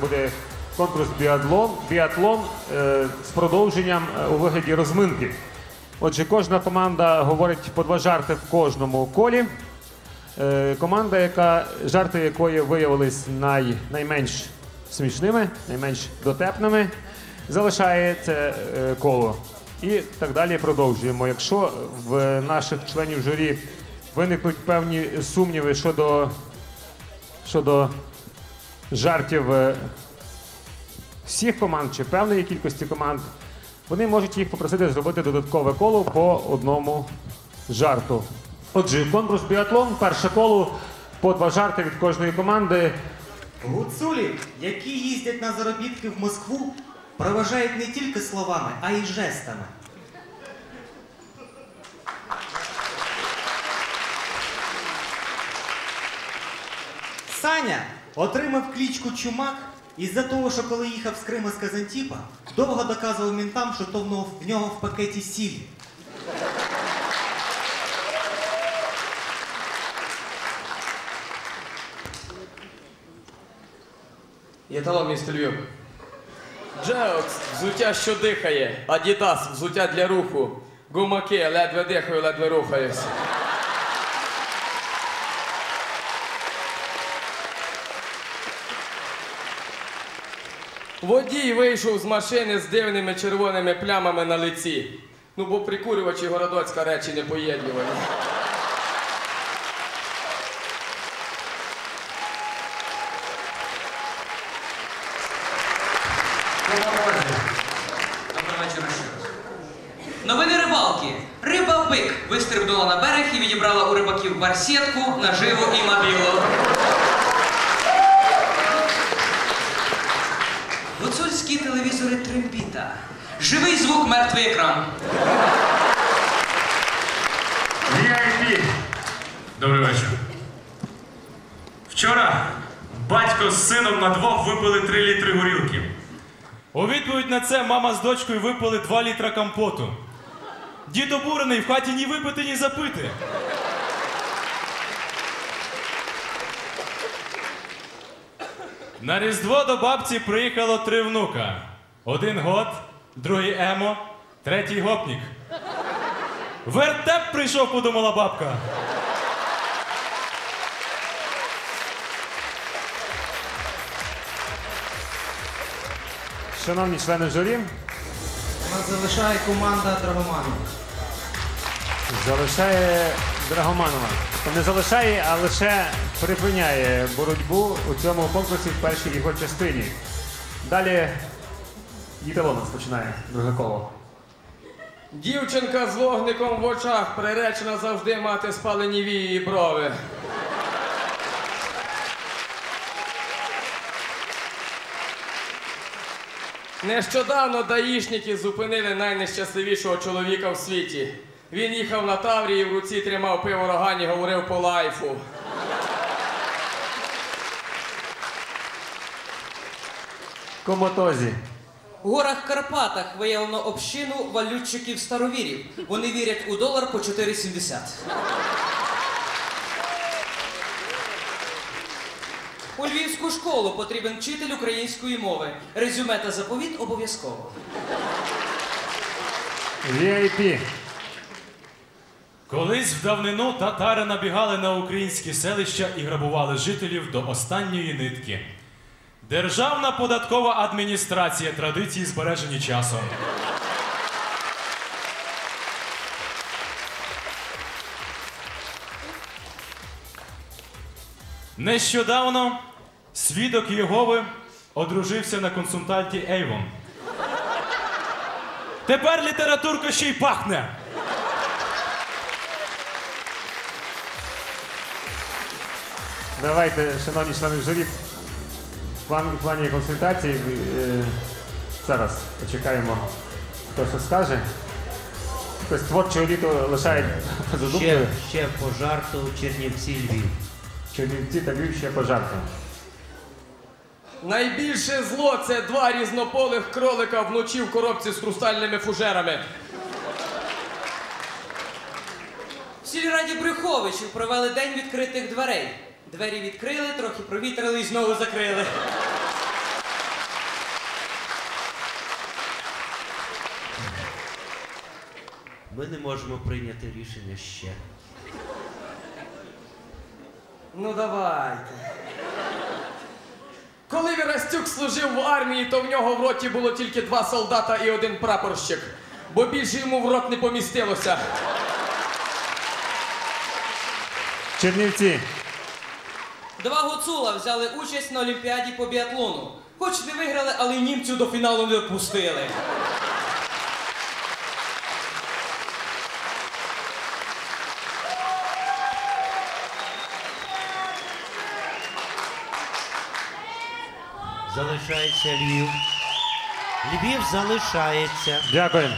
буде конкурс біатлон, біатлон е, з продовженням е, у вигляді розминки. Отже, кожна команда говорить по два жарти в кожному колі. Е, команда, яка, жарти якої виявились най, найменш смішними, найменш дотепними, залишає це е, коло. І так далі продовжуємо. Якщо в наших членів журі виникнуть певні сумніви щодо, щодо жартів е, всіх команд чи певної кількості команд, вони можуть їх попросити зробити додаткове коло по одному жарту. Отже, конкурс біатлон, перше коло по два жарти від кожної команди. Гуцулі, які їздять на заробітки в Москву, проважають не тільки словами, а й жестами. Саня отримав клічку Чумак із-за того, що коли їхав з Крима з Казантіпа, довго доказував мінтам, що то в нього, в пакеті сіль. Є талон місто Львів. Джеокс, взуття, що дихає. Адідас, взуття для руху. Гумаки, ледве дихаю, ледве рухаюсь. Водій вийшов з машини з дивними червоними плямами на лиці. Ну, бо прикурювачі городоцька речі не раз. Новини рибалки. Риба бик вистрибнула на берег і відібрала у рибаків барсетку, наживу і мобілу. Звук, екран. VIP. Добрий вечір. Вчора батько з сином на двох випили 3 літри горілки. У відповідь на це мама з дочкою випили 2 літра компоту. Дід обурений в хаті ні випити, ні запити. На Різдво до бабці приїхало три внука. Один год, другий емо, третій гопнік. Вертеп прийшов, подумала бабка. Шановні члени журі, Нас залишає команда Драгоманова. залишає Драгоманова. Не залишає, а лише припиняє боротьбу у цьому конкурсі в першій його частині. Далі Дітело нас починає друге коло. Дівчинка з вогником в очах приречена завжди мати спалені вії брови. Нещодавно даїшники зупинили найнещасливішого чоловіка в світі. Він їхав на Таврі і в руці тримав пиво рогані, говорив по лайфу. Комотозі. У горах Карпатах виявлено общину валютчиків старовірів. Вони вірять у долар по 4,70. У львівську школу потрібен вчитель української мови. Резюме та заповіт обов'язково. VIP. Колись в давнину татари набігали на українські селища і грабували жителів до останньої нитки. Державна податкова адміністрація традиції збережені часом. Нещодавно свідок Єгови одружився на консультанті Ейвон. Тепер літературка ще й пахне. Давайте, шановні члени журі, в плані, в плані консультації е, зараз почекаємо, хто що скаже. Хтось творче літо лишають поза Ще, ще по жарту Чернівці Львів. Чернівці та Львів ще пожарти. Найбільше зло це два різнополих кролика вночі в коробці з хрустальними фужерами. В сільраді Брюховичів провели день відкритих дверей. Двері відкрили, трохи провітрили і знову закрили. Ми не можемо прийняти рішення ще. Ну давайте. Коли Вірастюк служив в армії, то в нього в роті було тільки два солдата і один прапорщик, бо більше йому в рот не помістилося. Чернівці. Два гуцула взяли участь на Олімпіаді по біатлону. Хоч не виграли, але й німців до фіналу не допустили. Залишається Львів. Львів залишається. Дякую.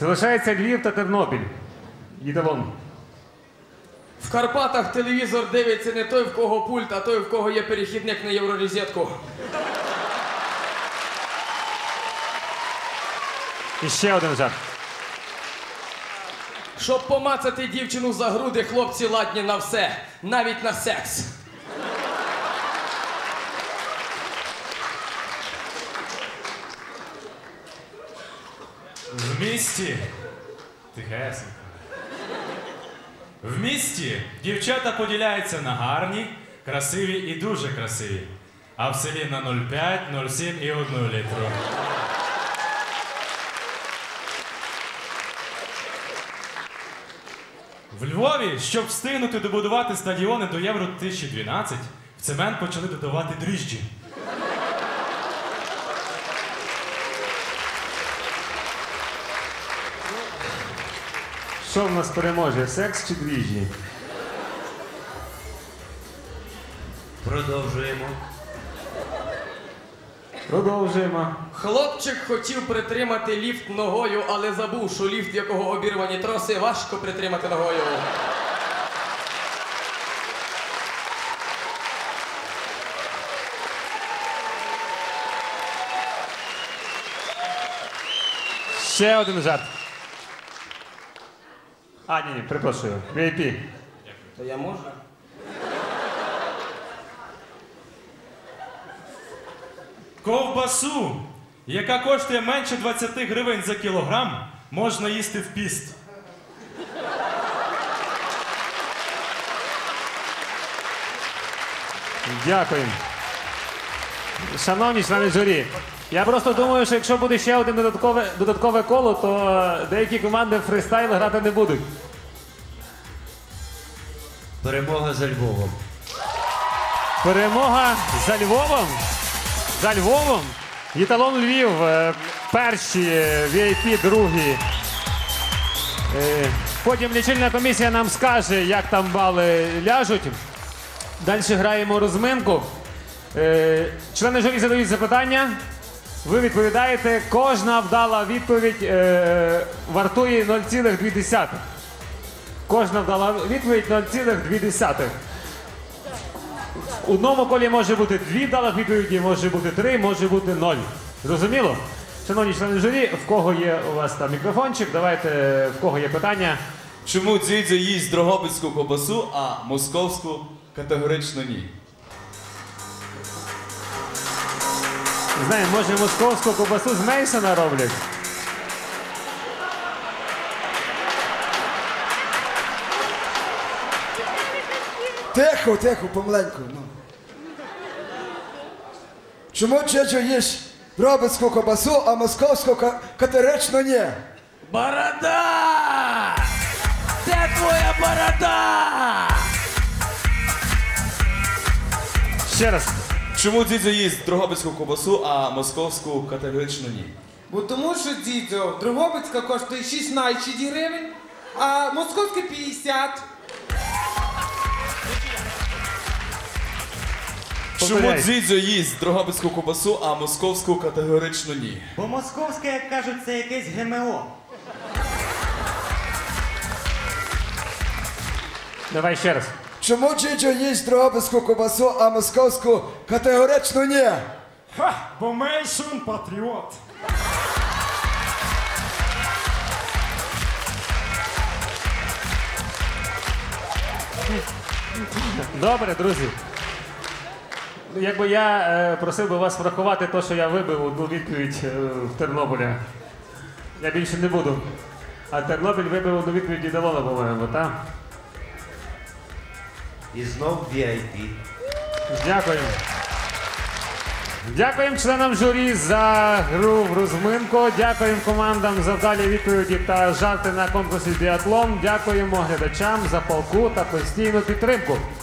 Залишається Львів та Тернопіль. Їдалон. В Карпатах телевізор дивиться не той, в кого пульт, а той, в кого є перехідник на євророзетку. І ще один жарт. Щоб помацати дівчину за груди, хлопці ладні на все, навіть на секс. В місті. Тихесенько. В місті дівчата поділяються на гарні, красиві і дуже красиві. А в селі на 0,5, 0,7 і 1 літру. В Львові, щоб встигнути добудувати стадіони до Євро 2012, в цемент почали додавати дріжджі. Що в нас переможе? Секс чи двіжі? Продовжуємо. Продовжуємо. Хлопчик хотів притримати ліфт ногою, але забув, що ліфт, в якого обірвані троси, важко притримати ногою. Ще один жарт. А, ні, ні, перепрошую. VIP. То я можу? Ковбасу, яка коштує менше 20 гривень за кілограм, можна їсти в піст. Дякую. Шановні члени журі, я просто думаю, що якщо буде ще одне додаткове, додаткове коло, то деякі команди в фристайл грати не будуть. Перемога за Львовом. Перемога за Львовом. За Львовом. Єталон Львів. е, Перші, е, VIP другі. Е, Потім лічильна комісія нам скаже, як там бали ляжуть. Далі граємо розминку. Е, Члени журі задають запитання. Ви відповідаєте. Кожна вдала відповідь е, вартує 0,2. Кожна вдала відповідь 0,2. У одному колі може бути дві вдалих відповіді, може бути три, може бути ноль. Зрозуміло? Шановні члени журі, в кого є у вас там мікрофончик, давайте в кого є питання. Чому дідзя їсть дрогобицьку ковбасу, а московську категорично ні? Не може московську ковбасу з Мейсона роблять? Тихо, тихо, помаленьку. Ну. Чому Чечо їш дробицьку кобасу, а московську ка- ні? Борода! Де твоя борода? Ще раз. Чому дідзя їсть дрогобицьку ковбасу, а московську категорично ні? Бо тому що дідьо, Дрогобицька коштує 16 гривень, а московська 50. Чому Повторяй. їсть дрогобицьку ковбасу, а московську категорично ні? Бо московське, як кажуть, це якесь ГМО. Давай ще раз. Чому Чечо їсть дробицьку кобасу, а московську категорично ні? Ха, бо Мейсон патріот. Добре, друзі. Ну, Якби я е, просив би вас врахувати те, що я вибив одну відповідь е, в Тернополі. Я більше не буду. А Тернопіль вибив одну відповідь від Елона, по-моєму, так? І знов VIP. Дякую. Дякуємо членам журі за гру в розминку. Дякуємо командам за вдалі відповіді та жарти на конкурсі біатлон. Дякуємо глядачам за полку та постійну підтримку.